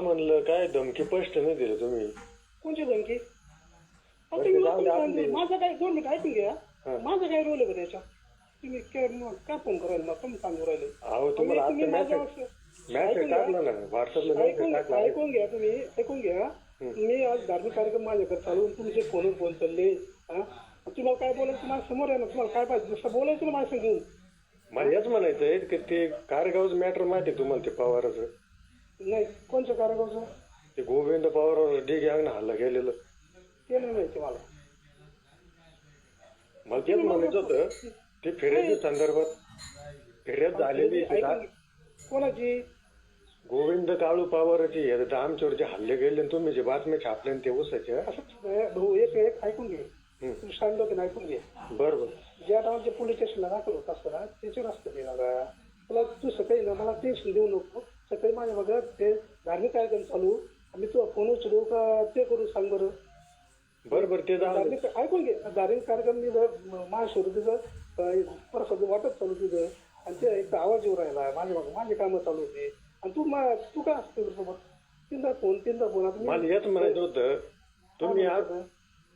मा म्हणलं काय धमकी स्पष्ट नाही दिलं तुम्ही. कोणची धमकी? जाऊ आपण ते- माझा काय दोन मिनिट ऐकून घ्या. हा. माझा काय रोल आहे बरं याच्यात? तुम्ही काय मग काय फोन करायला मग? तुम्ही सांगू राहिले. अहो तुम्हाला तुम्ही आता माझ्या मेसेज असं- मेसेज ऐकून घ्या. टाकला ना व्हॉट्सअपला मेसेज ऐकून टाकला ऐकून घ्या तुम्ही. ऐकून घ्या. मी आज धार्मिक कार्यक्रम माझ्याकडे चालवून तुमचे फोनवर फोन चालले. हा? तुम्हाला काय बोलायचं? माझ्यासमोर आहे ना? तुम्हाला काय पाहिजे? जसं बोलायचं ना माझ्या संग? मला हेच म्हणायचंय की ते कारगावचं मॅटर माहिती आहे तुम्हाला ते पवाराचं. नाही कोणत्या कार्यक्रमाचं ते गोविंद पवार डिगे अंगण हल्ला गेलेलं ते नाही माहिती मला. मला तेच म्हणायचं होतं ते फिर्यादी संदर्भात फिर्याद झालेली ऐकून. कोणाची? गोविंद काळू पवाराची आमच्यावर जे हल्ले गेले आणि तुम्ही जे बातम्या छापले ना ते असंच आहे, भाऊ एक एक ऐकून घे. तू सांगतो की नाही ऐकून घे. बरं बरं. ज्या जे पोलीस स्टेशनला दाखल होत असतं ना त्याच्यावर असतं ते दादा तुला तू सकाळी ना मला टेन्शन देऊ नको. सकाळी माझ्या बघा ते धार्मिक कार्यक्रम चालू. आम्ही तुला फोन उचलू का ते करू सांग बरं. बरं बरं ते दे. धार्मिक ऐकून घे. धार्मिक कार्यक्रम तिथं महाशिवर तिथं परत वाटत चालू तिथं आणि ते एक आवाज येऊ राहिला. माझ्या मागं माझी कामं चालू होती. आणि तू मा तू काय असतो सोबत तीनदा फोन तीनदा फोन. आता मी- मला हेच म्हणायचं होतं तुम्ही आज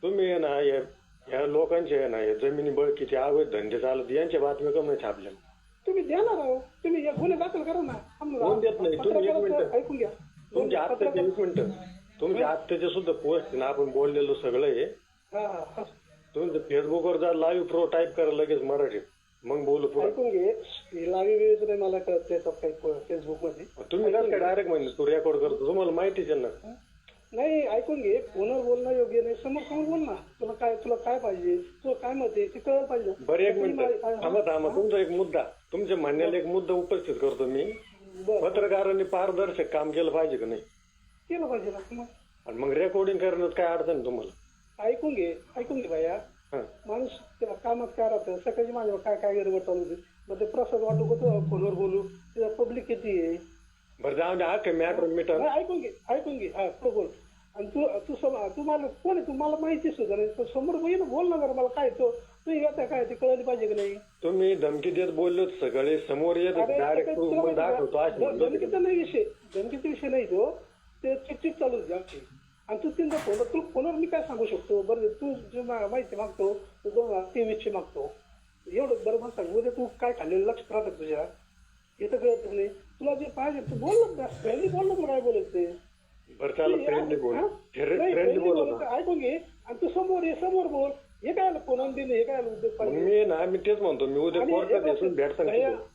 तुम्ही आहे ना या या लोकांचे आहे ना या जमिनी बळकीचे अवैध धंदे चालत यांच्या बातम्या कमी छापल्या तुम्ही देणार आहो. तुम्ही एक गुन्हे दाखल करा ना. आम्हाला- कोण देत नाही? तुम्ही एक पत्रकाराचं मिनिटं. ऐकून घ्या. तुमच्या आत्ताचे वीस मिनिटं. तुमच्या आत्ताचे सुद्धा पोस्ट ना आपण बोललेलो सगळं आहे. हा हा. हा. तुमचं फेसबुकवर जा लाईव्ह प्रो टाईप करा लगेच मराठीत मग बोलू पुढे. ऐकून घे. हे लावी वेळेचं नाही मला कळत त्याचं काही फेसबुकमध्ये. तुम्ही कसं काय डायरेक्ट म्हणजे तू रेकॉर्ड करतो? तुम्हाला माहितीच आहे ना नाही ऐकून घे. फोनवर बोलणं योग्य नाही. समोर समोर बोल ना. तुला काय तुला काय पाहिजे? तुला काय मत आहे? ते कळलं पाहिजे. बरं एक तुम्ही मिनिट. मा- थांबा थांबा. तुमचा एक मुद्दा. तुमच्या म्हणण्याला एक मुद्दा उपस्थित करतो मी. बरं. पत्रकारांनी पारदर्शक काम केलं पाहिजे का नाही? केलं पाहिजे ना. मग? आणि मग रेकॉर्डिंग करण्यात काय अडचण आहे तुम्हाला? ऐकून घे ऐकून घे भैया हा. माणूस त्याला कामात काय राहतं? सकाळची माझ्या काय काय गडबड चालू होती? मग ते प्रसाद वाटू होतो फोनवर बोलू? तिथं पब्लिक किती आहे? बरं जाऊ दे अख्खे मॅटर मिटर ऐकून घे ऐकून घे. हा पुढं बोल. आणि तू तू सम तू मला कोण आहे? तू मला माहिती सुद्धा नाही. तू समोर बोल ना बोल ना जरा मला काय तो तू येतं काय? ते कळली पाहिजे की नाही? तुम्ही धमकी देत बोललो सगळे समोर येत अरे, डायरेक्ट आता तुला दाखवतो म्हणलो. धमकीचा नाही विषय. धमकीचा विषय नाही तो. ते चिकचिक चालू होती आमची आणि तू तीनदा फोन तू फोनवर मी काय सांगू शकतो? बरं तू जे मा- माहिती मागतो तू दोन हजार तेवीसचे मागतो. एवढं बरं मला सांग उद्या तू काय खाल्लेलं लक्ष राहतं तुझ्या? येतं कळत नाही? तुला जे पाहिजे तू बोल ना फ्रेंडली बोल ना तुला काय बोलायचं ते. बरं फ्रेंडली बोल. फ्रेंडली बोल ऐकून घे. आणि तू समोर ये समोर बोल. हे काय फोन दिले हे काय उद्योग पाहिजे मी ना मी तेच म्हणतो मी उद्या आणि कोर्टात एक येऊन भेट लक्षात- भैया, सांगतो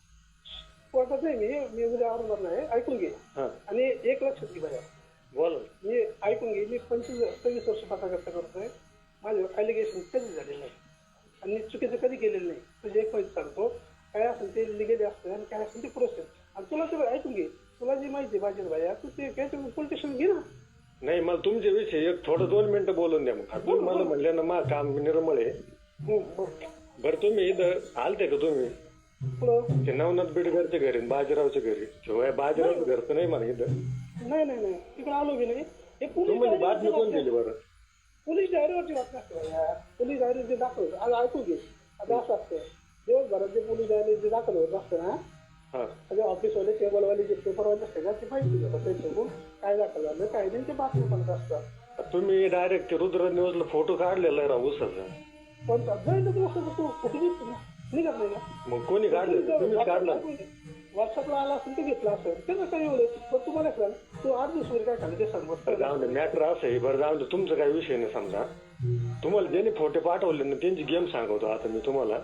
कोर्टात नाही मी मी उद्या आवडणार नाही ऐकून घे. हा. आणि एक लक्षात घे भैया बोल. मी ऐकून घे मी पंचवीस सव्वीस वर्ष पत्रकारिता करतोय माझ्यावर अलिगेशन कधी झालेलं नाही. आणि चुकीचं कधी केलेलं नाही. तुझे एक माहिती सांगतो. काय असेल ते लिगेली असतं आणि काय असेल ते प्रोसेस आणि तुला तर ऐकून घे. तुला जी माहिती पाहिजे भैया तू ते काय पोलीस स्टेशन घे ना. नाही मला तुमच्या विषयी एक थोडं दोन मिनिटं बोलून द्या मग. तुम्ही मला म्हणले ना मा काम निर्मळ आहे. हं, बरं. तुम्ही इथं आलते का तुम्ही? पुढं ते नवनाथ बिडकरच्या घरी आणि बाजीरावच्या घरी. शिवाय बाजीरावचं घर तर नाही म्हणा इथं. नाही नाही नाही. तिकडे आलो मी नाही. हे पोलीस तुम्ही डायरीवरती बातमी कोण दिली बरं? पोलीस डायरीवरची बातमी असते. पोलीस डायरी जे दाखल आज ऐकून घे आता असं असतं. दिवसभरात जे पोलीस डायरी जे दाखल होत असतं ना? हा. ऑफिसवाले टेबलवाले जे पेपरवाले असतात ना, ते माहिती देतात. त्यांच्याकडून काय दाखल झालं? काय नाही ते बातमी म्हणत असतात. तुम्ही डायरेक्ट रुद्र न्यूजला फोटो काढलेला आहे राव उसाचा पण जाईल तू असं तू. कुठे निघत नाही ना. मग कोणी काढलं? तुम्हीच काढला. व्हॉट्सअपला आला असेल ते घेतलं असेल. त्याचं काय एवढं पण तुम्हाला सांग तू आठ दिवस वगैरे काय खाल्लं ते सांग. जाऊन दे. मॅटर असं आहे. बरं जाऊन दे. तुमचा काही विषय नाही समजा. तुम्हाला ज्यांनी फोटो पाठवले ना त्यांची गेम सांगतो आता मी तुम्हाला.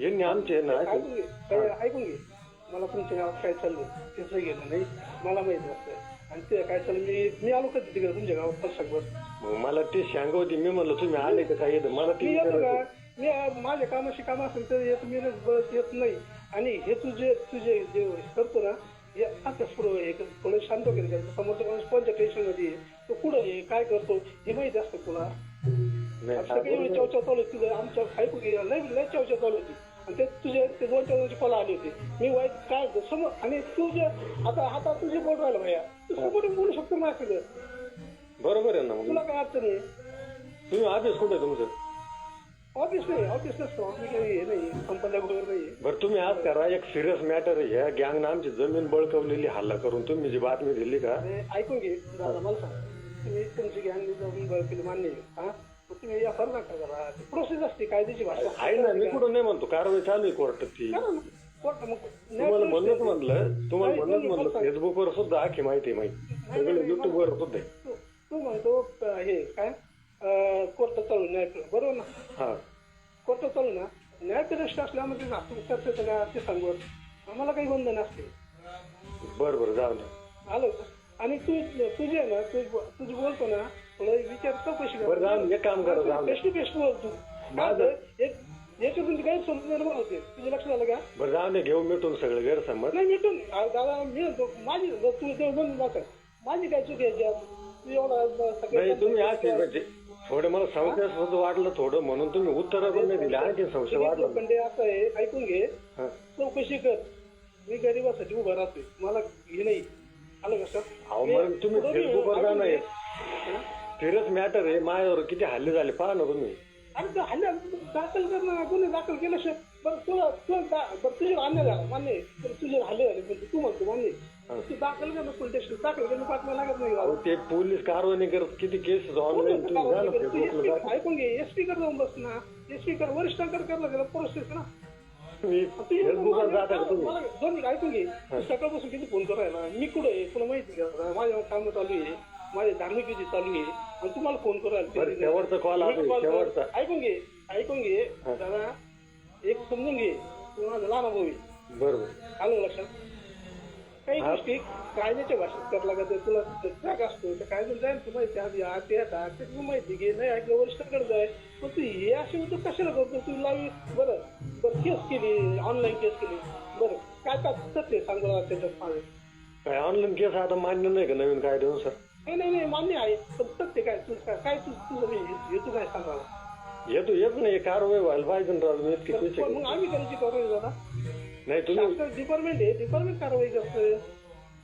यांनी आमचे ना ऐकून घे. काय- ऐकून घे. मला तुमच्या गावात काय चाललं त्याचं गेलं नाही. मला माहिती असतं. आणि ते काय चाललं मी मी आलो कधी तिकडे तुमच्या गावात? पण सांग? बरं मग मला ती सांग होती मी म्हणलं तुम्ही आले का काय? येतं मला ती मी येतो विचारायची. का? मी आ- माझ्या कामाशी काम असेल तर येत मी बस येत नाही. आणि हे तुझे तुझे जे करतो ना हे अभ्यास पुढं एक थोडं शांत केलं त्याचं समोरचा माणूस कोणत्या टेन्शनमध्ये आहे? तो कुठं आहे? काय करतो? हे माहिती असतं तुला. नाही, आता सगळी चर्चा चालू होती तुझं आमच्या ऐकू घे लय लय चर्चा चालू होती. आणि ते तुझे ते दोन चार जणांची कॉल आली होती. मी वाईट काय समोर आणि तू जे आता आता तुझे बोल राहिला भैया तू समोर बोलू शकतो माझ्या सगळं बरोबर आहे ना मग. तुला काय अडचण आहे? तुम्ही ऑफिस कुठे आहे तुमचं? ऑफिस नाही ऑफिस नसतो. ऑफिस काही हे नाही कंपन्या वगैरे नाही बरं तुम्ही आज करा एक सिरियस मॅटर आहे. ह्या गँगनं आमची जमीन बळकवलेली हल्ला करून तुम्ही जी बातमी दिली का? अरे ऐकून घे. दादा मला सांग. तुम्ही तुमची गँग जाऊन बळकेली मान्य आहे, हा? तुम्ही या फरक नका करा प्रोसेस असते कायद्याची भाषा आहे ना मी कुठं नाही म्हणतो कारवाई चालू आहे करा ना. कोर्ट मग तुम्हाला म्हणलंच. म्हणलं तुम्हाला नाही, म्हणलंच नाही, म्हणलं सांग. फेसबुकवर सुद्धा आखी माहिती आहे माहिती सगळे युट्यूबवर सुद्धा आहे. तू तू म्हणतो अं, हे काय कोर्ट चालू न्याय बरोबर ना हा कोर्ट चालू ना न्यायप्रविष्ट असल्यामध्ये ना तुम्ही करते सगळ्या ते सांगून आम्हाला काही बंधन असते बरं बरं जाऊ ना आलं? आणि तू तुझे ना तू तुझी बोलतो ना विचार चौकशी बरं जाऊन एक काम करा जाऊन फेस टू फेस बोल तू माझं- एक याच्यातून काही समजून निर्माण होते तुझं लक्ष झालं का? बरं जाऊ दे घेऊन मिटून सगळे गैरसमज. नाही मिटून. दादा मी म्हणतो माझी तू ते दोन दाखल माझी काय चुकी आहे याच्यात? तू एवढा नाही तुम्ही असे म्हणजे थोडं मला संशयास्पद वाटलं थोडं म्हणून तुम्ही उत्तर पण नाही दिले आणखी संशय वाटलं पण ते असं आहे ऐकून घे. हा. चौकशी कर. मी गरीबासाठी उभा राहतोय. मला हे नाही. आलं का अहो मग तुम्ही फेसबुकवर जा नाही? सिरियस मॅटर आहे. माझ्यावर किती हल्ले झाले पहा ना तुम्ही. अरे ते हल्ल्या दाखल कर ना गुन्हे दाखल केल्याशिवाय बरं तुला तुला दा- बरं तुझ्यावर अन्याय झाला मान्य आहे. तुझ्यावर हल्ले झाले पण तू म्हणतो मान्य आहे. तू दाखल कर ना पोलीस स्टेशन दाखल करणं बातम्या लागत नाही अहो ते पोलीस कारवाई नाही करत किती केसेस ऑनलाईन तुम्ही जा ना तू फेसबुकला SP ऐकून घे एसपी कर जाऊन बस ना. एसपी कर वरिष्ठांकडे करला गेला पोलीस ना तुम्ही फेसबुकवर जाता का तुम्ही? मला दोन मिनिट ऐकून घे. तू सकाळपासून किती फोन करायला मी कुठे आहे? तुला माहिती आहे का? माझ्या काम चालू आहे. माझे धार्मिक विधी चालू आहे? आणि तुम्हाला फोन बरं शेवटचा आहे कर. ऐकून घे ऐकून घे. दादा एक समजून घे. तू माझा लहान भाऊ आहे. बरोबर. आलं लक्षात? काही गोष्टी कायद्याच्या भाषेत करायला लागत. तुला राग असतो त्या कायद्यात जाईल तू माहिती आधी हा ते आता ते तू माहिती घे नाही ऐकलं वरिष्ठाकडे जाय पण तू हे असे होतं कशाला करतो तू लावी बरं. बरं केस केली ऑनलाईन केस केली. बरं. काय काय सत्य सांग त्याच्यात माझं काय ऑनलाईन केस आता मान्य नाही का नवीन कायद्यानुसार? नाही नाही नाही मान्य आहे. पण सत्य काय तू काय काय तुझं हे हे तू काय सांगा येतो येत नाही कारवाई व्हायला पाहिजे ना राव मी इतके पैसे पण मग आम्ही करायची कारवाई दादा नाही तुम्ही डिपार्टमेंट आहे डिपार्टमेंट कारवाई करतोय.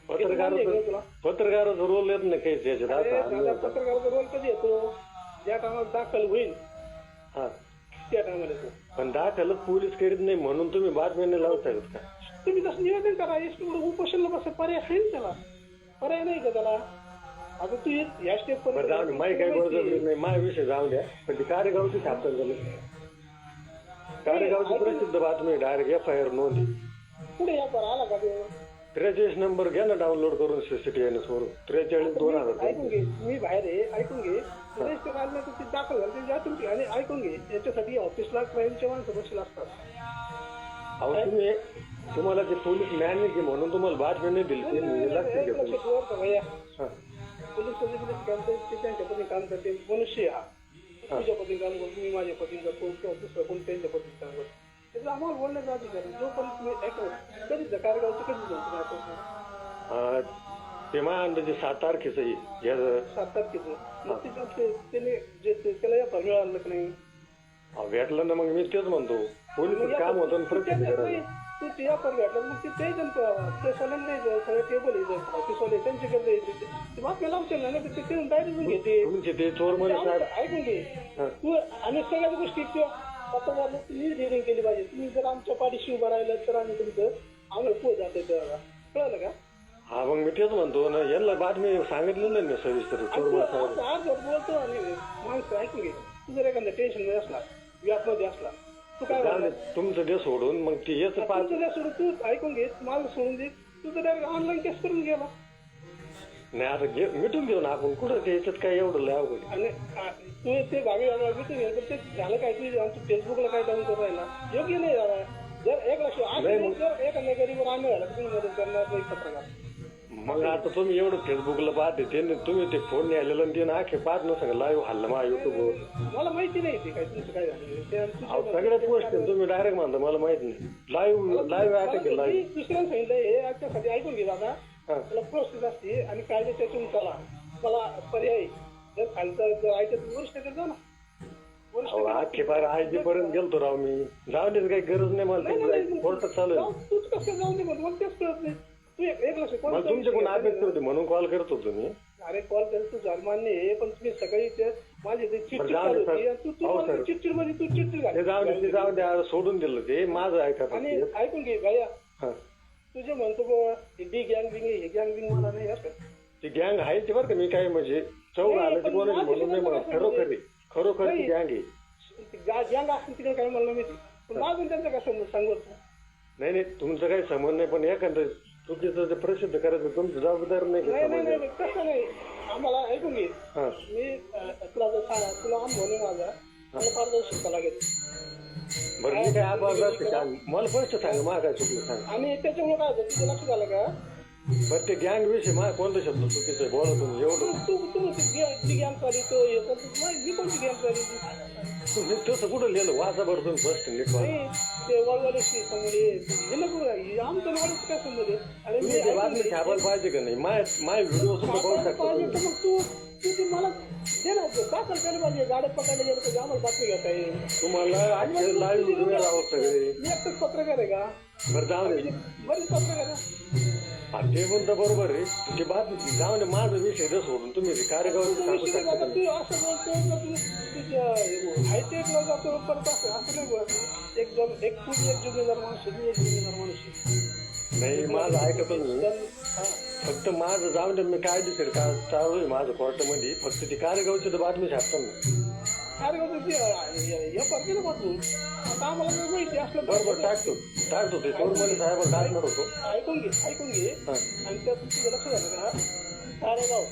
पत्रकाराचं पत्रकाराचा रोल येत नाही काही त्याच्यात अरे आता दादा आम्ही- पत्रकाराचा रोल कधी येतो? ज्या टायमाला दाखल होईल हा. त्या टायमाला येतो. पण दाखलच पोलीस करीत नाही म्हणून तुम्ही बातम्या नाही लावू शकत का? तुम्ही तसं निवेदन करा एस पुढे उपोषणला बस पर्याय आहे ना त्याला? पर्याय नाही का त्याला? आता तू ये- स्टेप बरं जाऊ दे माही काही बरोबर नाही माझ्या विषय जाऊ द्या पण ती कार्यगावची छापतात झाली. कार्यगावची प्रसिद्ध बातमी डायरेक्ट एफ आय आर नोंदी. पुढे या बरं? आला का ते? त्रेचाळीस नंबर घ्या ना डाउनलोड करून सीसीटीव्ही वरून. त्रेचाळीस दोन हजार ऐकून घे मी बाहेर आहे ऐकून घे. रजिस्टर काढलं तर ते दाखल झालं जा तुमची आणि ऐकून घे. याच्यासाठी ऑफिसला क्राईमचे माणसं बसले असतात अहो तुम्ही तुम्हाला ते पोलीस मॅन म्हणून तुम्हाला बातमी नाही दिली लक्षात एक पोलीस कधी काम करते त्यांच्या पद्धतीने काम करते. मनुष्य हा. तुझ्या पद्धतीने काम करतो मी माझ्या पद्धतीने करतो किंवा दुसरं कोणी त्यांच्या पद्धतीने काम करतो. त्याचं आम्हाला बोलण्याचा अधिकार आहे. जोपर्यंत तुम्ही ऐकलं कधी जा कार्यगावचं कधी जाऊ हा, ते माझ्या अंदाजे सात तारखेचं आहे. या सात तारखेचं. मग ते- त्याने जे ते- त्याला या मिळालं का नाही? भेटलं ना मग मी तेच म्हणतो. पोलीस काम होतं प्रत्येक तू ते व्यापार भेटला मग ते ते जण ते सोल्यांना सगळे टेबल ऑफिसवाले त्यांच्याकडे द्यायचे. ते बातम्या लावते ना नाही ते ते डायरेक्ट घेते. ते चोरमध्ये साहेब. ऐकून घे. तू आणि सगळ्याच गोष्टी किंवा पत्रकारला तुम्ही रिडिंग केली पाहिजे. तुम्ही जर आमच्या पाठीशी उभं राहिलं तर आम्ही तुमचं आम्हाला पुढे जाते त्याला कळलं का? हा मग मी तेच म्हणतो ना यांना बातमी सांगितलं नाही मी सविस्तर बोलतो आणि माणसं ऐकून घे. तू जर एखाद्या टेन्शनमध्ये असला व्यापमध्ये असला तू काय जाऊ दे, म्हणणार? तुमचं ते सोडून मग ते पाच तुझं सोडून तू ऐकून घे मला सोडून दे. तुझं डायरेक्ट ऑनलाईन केस करून गेला. नाही आता घे मिटून घेऊ ना आपण. कुठं ते याच्यात काय एवढं लय अवघड आहे? आणि आ, तू ते घे पण ते झालं काय? तू आमच्या फेसबुकला काय डाऊन करून राहिला. योग्य नाही दादा जर एक लक्ष आज नाही, जर एखाद्या गरीब आम्ही झाला तुम्ही मदत करणार नाही पत्रकार. मग आता तुम्ही एवढं फेसबुकला पाहते ते तुम्ही ते फोन नाही आलेलं आणि ते ना आखे पाहत नसं लाईव्ह हल्लं मा युट्यूबवर मला माहिती नाही ते काय तुमचं काय झालं. ते अहो सगळ्याच गोष्टी तुम्ही डायरेक्ट म्हणता मला माहीत नाही. लाईव्ह लाईव्ह मला अटॅक लाईव्ह दुसऱ्याला सांगितलं हे याच्यासाठी ऐकून घे दादा. हा. त्याला प्रोसेस असते आणि कायद्याच्या चला. मला पर्याय जर खालचं जर ऐकत वरिष्ठ जाऊ ना. वरिष्ठ अहो आखे पार आयजीपर्यंत गेलतो राव मी. जाऊन काही गरज नाही मला नाही, नाही, तिकडे नाही, कोर्टात चालू आहे. जाऊ, तूच कसं जाऊ दे मला तेच कळत नाही. एक एक लक्ष मला तुमच्याकडून अपेक्षा होती म्हणून कॉल करत होतो मी अरे कॉल करतो मान्य आहे पण तुम्ही सकाळी ते माझी ते चिडचिड बरं, जाऊ चालू दे, होती सर. आणि तू तू हो, मला सर. चिडचिडमध्ये तू चिडचिड ते जाऊ दे ते जाऊ घाल. द्या सोडून दिलं ते माझं ऐका आणि फक्त. ऐकून घे भैया हा. तुझे म्हणतो बाबा हे डी गँग बिंग हे गँग बिंग मला नाही असं ती गँग आहे ती बरं का मी काय म्हणजे चौघ नाही, आलं ती पण कोणाची माझं म्हणून नाही शिकवलं म्हणत कसं खरोखरी खरोखर ती नाही. गँग आहे गँग असेल तिकडे काय मला माहिती पण माझून त्यांचं काय समज सांगत नाही नाही तुमचं काही संबंध नाही पण एखादं चुकीचं ते प्रसिद्ध करायचं तुमचं जबाबदार नाही नाही का नाही नाही समाजात? नाही, तसं नाही आम्हाला ऐकून घे हा मी अं, तुला जर सांगा तुला नाही माझा मला शिकावं लागेल बरं मी काय मला स्पष्ट सांग मा काय चुकलं सांग आणि त्याच्यामुळे काय होतं तुझं लक्षात आलं का बरं ते गँग विषयी मा कोणता शब्द चुकीचं आहे बोला तुम्ही एवढं तू तू तू ती गॅम तो हे तर तू- नाही, मी कोणती गॅम चाली तुम्ही तसं कुठं लिहिलं वाचा बरं तुम्ही स्पष्ट नीट वाचा नाही ते आमचं काय समोर आहे? मी तुम्ही ते बातमी. छापायला पाहिजे का नाही माय माय व्हिडिओ सुद्धा पाहू छापायला शकता पाहिजे तुम्ही तर मग तू तू ती मला दे ना ते दाखल केलं पाहिजे गाड्या पकडल्या गेलं पाहिजे आम्हाला बातमी घेता येईल तुम्हाला आजचे लाईव्ह व्हिडिओ लावत सगळे मी एकटाच पत्रकार आहे का बरं जाऊ दे बरीच पत्रकार आहे ते पण तर बरोबर आहे. ते बातमी जाऊ दे माझा विषय जर सोडून तुम्ही कार्यक्रम सांगू शकता का? नाही एकदम एक एक जुमेदार माणूस आहे, मी एक माणूस आहे. नाही माझं ऐकतो मी तर- हा. फक्त माझं जाऊन दे मी काय दिसेल का चालू आहे माझं कोर्टामध्ये फक्त ती कार्यगावची तर बातमी छापतो ना ते, हे हे करते ना बाजू आता आम्हाला काही माहिती असलं बरोबर टाकतो. टाकतो ते. चोरमले साहेब टाकणार होतो. ऐकून घे ऐकून घे. आणि त्यात तुझं लक्ष झालं का तारेगाव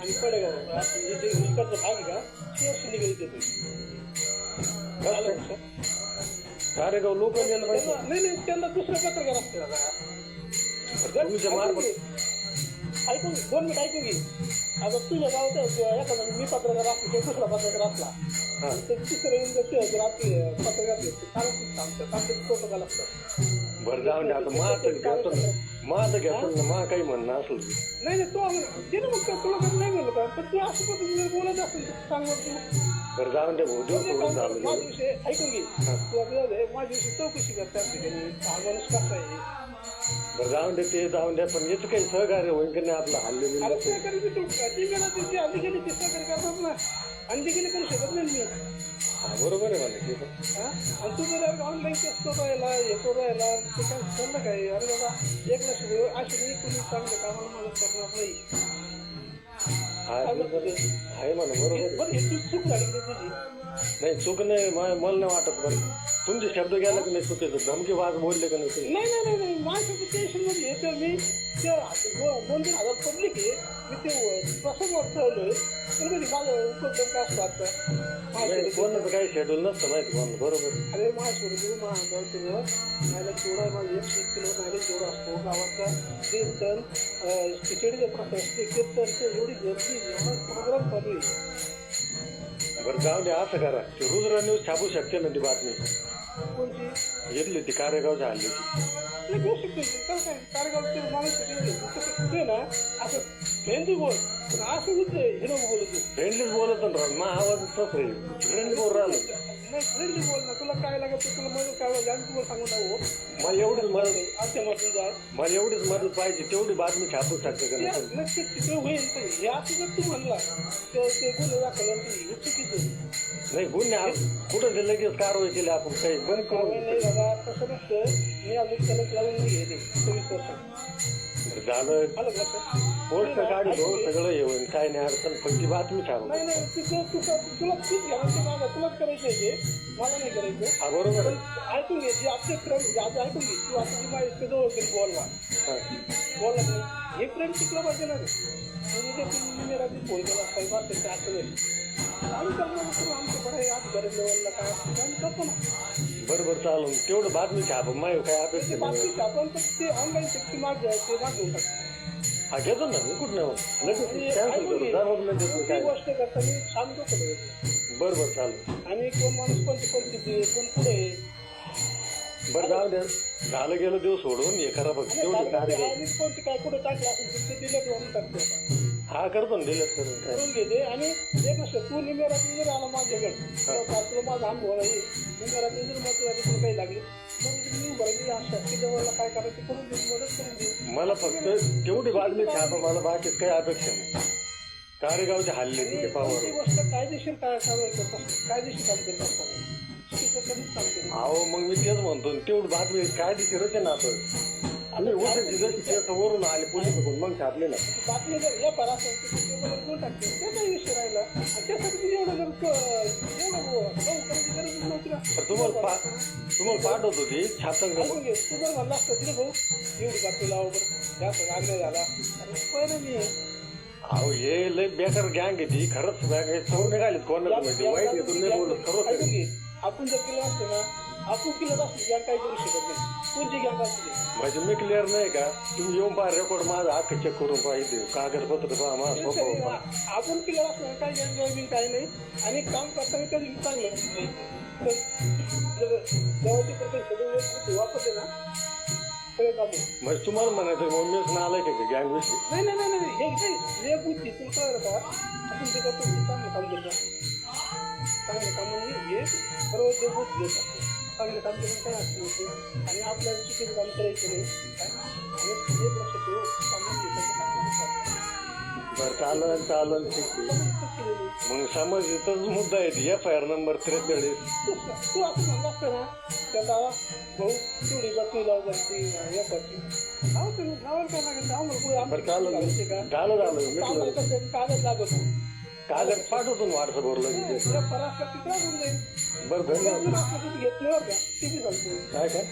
आणि पडेगाव हे जे इकडचं भाग आहे का शेअरशी निगडीत येतो लक्षात? लोक त्यांना- नाही नाही त्यांना दुसरं पत्रकार असते तुमच्या ऐकून मार्फत. ऐकून. दोन मिनिट ऐकून घे. आता तुझ्या गावात एखादा मी पत्रकार किंवा दुसरा पत्रकार असला हा. तर तिसरं येऊन जर ते जर आपले पत्रकार तर आपले असतं बरं जाऊन दे आता माझं घेतो ना. माझं घेतो ना मा काही म्हणणं असलं. की. नाही नाही तो ते ना. मग त्या तुला काही नाही म्हणलं का पण तू असं पद्धतीने बोलत असेल तर सांग बरं तू बरं जाऊन दे भाऊ देऊ सोडून माझ्या झालं विषय ऐकून घे. तू आपल्याला माझ्या विषयी चौकशी करता ठिकाणी हा माणूस कसा आहे? बरं जाऊन दे ते जाऊन द्या पण याचं काही सहकार्य होईल की नाही आपलं हल्ले अरे बिल्ले सहकारी तू ती गेली ती सहकारी करतात ना. अंडी गेली करू शकत नाही मी हा बरोबर आहे मला पण. हा? आणि तू जर ऑनलाईन टेस्ट राहिला हे करू राहिला ते काय चाललं काय अरे बाबा एक लक्ष असे नाही कोणी चांगलं कामाला मदत करणार नाही हा ते आहे म्हणा बरोबर आहे. बरं हे तू चूक झाली तुझी नाही चूक नाही मा- मला नाही वाटत बरं तुमचे शब्द गेला की नाही चुकीचं धमकी वाज बोलले का नाही तुम्ही? नाही नाही नाही नाही माझं टेन्शनमध्ये तर मी ते दो- दोन तीन हजार पब्लिक आहे मी ते प्रसंग ठेवलोय पण कधी माझं उपक्रम काय असतो आता नाही माझ्याकडे कोणाचं काही शेड्यूल नसतं माहिती कोणाला बरोबर आहे. अरे माझ्यासोबत महागाव तुझं नाहीला जेवढा माझं एक एक किलो नाहीला जेवढा असतो गावाचा कीर्तन तर खिचडीचे प्रकार असते कीर्तनचं एवढी गर्दी बरं जाऊ दे असं करा. रुद्र न्यूज छापू शकते ना ती बातमी. घेतली ती कार्यगावच्या हल्लीची नाही घेऊ शकतो. की. कसं काय कार्यक्रमाचे माणूस आहे. कसं कुठे ना? असं फ्रेंडली बोल. पण असं होतं हिरो बोलत होतं. फ्रेंडलीच बोलत ना आवाज तसं फ्रेंडली बोल राहिलं नाही फ्रेंडली बोल ना. तुला काय लागत ते तुला मदत काय लागेल आम्ही तुम्हाला सांगू टाकू. मला एवढीच मदत आजच्या मधून जा. मला एवढीच मदत पाहिजे तेवढी बातमी छापू शकते का ते नाही? नक्कीच तिथे होईल पण हे असं जर तू म्हणला. तर ते गुन्हे दाखल हे चुकीचं. नाही गुन्हे आप- कुठं ते लगेच कारवाई केली आपण? काही बंद कारवाई करू नाही बाबा तसं नसतं. मी अजून त्याला लावून नाही घेते चोवीस वर्ष झालं? पोस्ट काढी ऐकून घे. सगळं हे होईल काय नाही अडचण पण ती बातमी छापू नाही नाही तुझं तुझं तुला तूच घ्यायचं माझा तुलाच करायचं आहे ते. मला नाही करायचं हा बरोबर आहे. ऐकून घे जे आपले प्रेम जे आता ऐकून घे. तू आता जी माझ्या जवळ गेली बोलवा. हा. बोलला नाही हे प्रेम शिकलं पाहिजे ना रे. म्हणजे ते तुम्ही मी रात्री फोन केला साहेब असेल ते असं नाही. बरं बरोबर चालून तेवढं बातमी छाप. माय काय अपेक्षा नाही. हा घेतो ना मी कुठं नाही लगेच कॅन्सल करू. दररोज लगेच ती काय गोष्ट करता मी सांगतो सगळं बरं बरं चालेल आणि कोण माणूस कोणती दे, कोण पुढे आहे. बरं जाऊ द्या झालं गेलं देऊ सोडून हे तेवढी तालुक्यात कार्य आधीच कोणती काय कुठे टाकलं असेल तर ते दिलं म्हणून टाकतो हा करतो ना दिलेच करून. काय? करून घेते. आणि एक असं तू निमेरात जर आला माझ्याकडे माझा अनुभव आहे निमेरात जर मग तुला तुला काही लागली मग मी बरं मी अशा की जवळला काय करायचं करून देऊ मदत करून देऊ मला फक्त तेवढी बातमी छापा मला बाकीच काही अपेक्षा नाही. कारेगावचे हल्ले आणि तिथे कोणती पावर गोष्ट कायदेशीर काय कारवाई करत असतो कायदेशीर काम करत असताना अहो मग मी तेच म्हणतो तेवढं बातमी काय दिशी रचना ना आपण आम्ही उठे जशी केस वरून आले पोलीस मग छापले ना. बातमी जर या टाकते? ते विषय राहिला. त्यासाठी एवढं जर तुम्हाला पा तुम्हाला पाठवत होती छापन ऐकून घे तू जर म्हणला असतं तिथे भाऊ एवढी बातमी लावा बरं. जास्त अन्याय झाला. पहिलं मी. अहो हे लय बेकार गँग आहे ती. खरंच बॅग चव निघालीत कोणाला माहिती. वाईट आहे तुम्ही नाही बोलत खरंच आपण जर केलं असतं ना आपण केलं असतं गॅन काही करू शकत नाही. कोणची गॅन असते म्हणजे मी क्लिअर नाही का? तुम्ही येऊन पहा रेकॉर्ड माझा हक्क चेक करून पाहिजे कागदपत्र पहा माझा स्वभाव सगळे पहा. आपण केलं असतं ना काही गॅन जॉईन काही नाही. आणि काम करताना कधी चांगलं. तर जर प्रत्येक सगळे ना सगळे काम होईल. म्हणजे तुम्हाला म्हणायचं मग मीच ना आलाय का गँग विषयी? नाही नाही नाही नाही हे नाही हे बुद्धी तुला कळलं का? आपण ते करतो चांगलं काम करतो चांगलं काम म्हणजे हे सर्व जे बुद्धी देत असतो चांगलं काम करून काय असतं ते आणि आपल्याला चुकीचं काम करायचं नाही? आणि एक ठेव काम. बरं चालन चालन ठीक आहे. मग समज इथंच मुद्दा आहे एफ आय आर नंबर त्रेचाळीस तू तू असं म्हणलं असतं ना त्याला भाऊ तेवढी बातमी लावायची या करची हा तुम्ही गावाला काय लागेल आम्हाला पुढे आम्हाला झालं झालं मिटलं कागद लागत. कागद पाठवतो ना व्हॉट्सअपवर लगेच. तुला तेव्हा होऊन जाईल. बरं धन्यवाद. अजून आपलं किती घेतलं बरं का? किती सांगतो काय काय?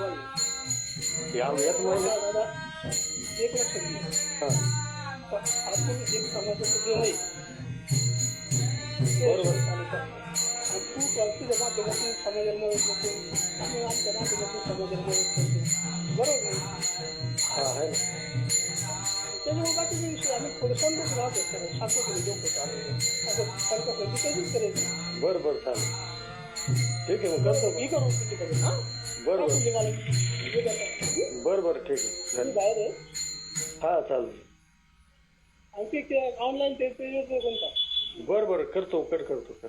बाई. या येत महिन्यात दादा, एक लक्षात घे हां. आपण एक समाजाचं ते नाही बरोबर. आणि तू तुझ्या माध्यमातून समाजाला मदत करतो आम्ही आमच्या माध्यमातून समाजाला मदत करतो आम्ही असं करायचं बरं बरं चालेल. ठीक आहे मग करतो. मी करू हां बरं बरं. बरं बरं ठीक आहे. बाहेर आहे हां चालेल. आणखी ते ऑनलाईन ते कोणता? बरं बरं करतो कट करतो कर.